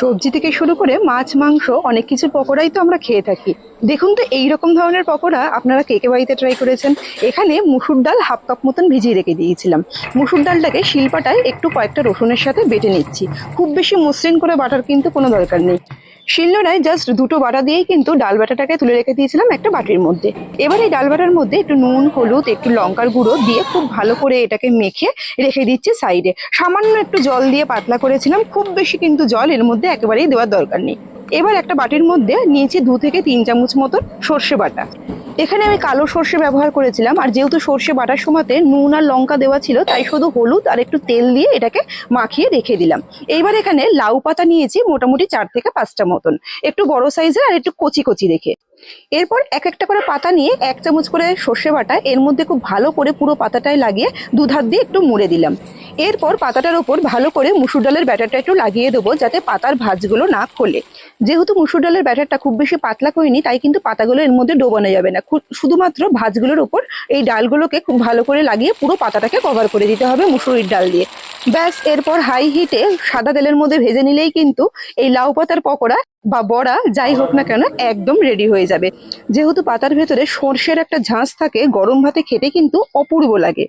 সবজি থেকে শুরু করে মাছ, মাংস, অনেক কিছু পকোড়াই তো আমরা খেয়ে থাকি। দেখুন তো, এই রকম ধরনের পকোড়া আপনারা কে কে বাড়িতে ট্রাই করেছেন? এখানে মুসুর ডাল হাফ কাপ মতন ভিজিয়ে রেখে দিয়েছিলাম। মুসুর ডালটাকে শিলপাটায় একটু কয়েকটা রসুনের সাথে বেটে নিচ্ছি। খুব বেশি মসৃণ করে বাটার কিন্তু কোনো দরকার নেই। শিলনোড়ায় জাস্ট দুটো বাটা দিয়েই কিন্তু ডাল বাটাটাকে তুলে রেখে দিয়েছিলাম একটা বাটির মধ্যে। এবার এই ডাল বাটার মধ্যে একটু নুন, হলুদ, একটু লঙ্কার গুঁড়ো দিয়ে খুব ভালো করে এটাকে মেখে রেখে দিচ্ছে সাইডে। সামান্য একটু জল দিয়ে পাতলা করেছিলাম, খুব বেশি কিন্তু জল এর মধ্যে একেবারেই দেওয়ার দরকার নেই। এবার একটা বাটির মধ্যে নিয়েছি দু থেকে তিন চামচ মতন সর্ষে বাটা। এখানে আমি কালো সর্ষে ব্যবহার করেছিলাম, আর যেহেতু সর্ষে বাটার সময়তে নুন আর লঙ্কা দেওয়া ছিল, তাই শুধু হলুদ আর একটু তেল দিয়ে এটাকে মাখিয়ে রেখে দিলাম। এইবার এখানে লাউ পাতা নিয়েছি, মোটামুটি চার থেকে পাঁচটা মতন। একটু বড় সাইজের আর একটু কচি কচি রেখে এরপর এক একটা করে পাতা নিয়ে এক চামচ করে সর্ষে বাটা, এর মধ্যে খুব ভালো করে পুরো পাতাটায় লাগিয়ে দুধার দিয়ে একটু মুড়ে দিলাম। এরপর পাতাটার ওপর ভালো করে মুসুর ডালের ব্যাটারটা একটু লাগিয়ে দেবো, যাতে পাতার ভাঁজগুলো না খোলে। যেহেতু মুসুর ডালের ব্যাটারটা খুব বেশি পাতলা করিনি, তাই কিন্তু পাতাগুলো এর মধ্যে ডোবানো যাবে না। শুধুমাত্র ভাজগুলোর ওপর এই ডালগুলোকে খুব ভালো করে লাগিয়ে পুরো পাতাটাকে কভার করে দিতে হবে মুসুরির ডাল দিয়ে। ব্যাস, এরপর হাই হিটে সাদা তেলের মধ্যে ভেজে নিলেই কিন্তু এই লাউ পাতার পকোড়া বা বড়া যাই হোক না কেন একদম রেডি হয়ে যাবে। যেহেতু পাতার ভেতরে সর্ষের একটা ঝাঁস থাকে, গরম ভাতে খেতে কিন্তু অপূর্ব লাগে।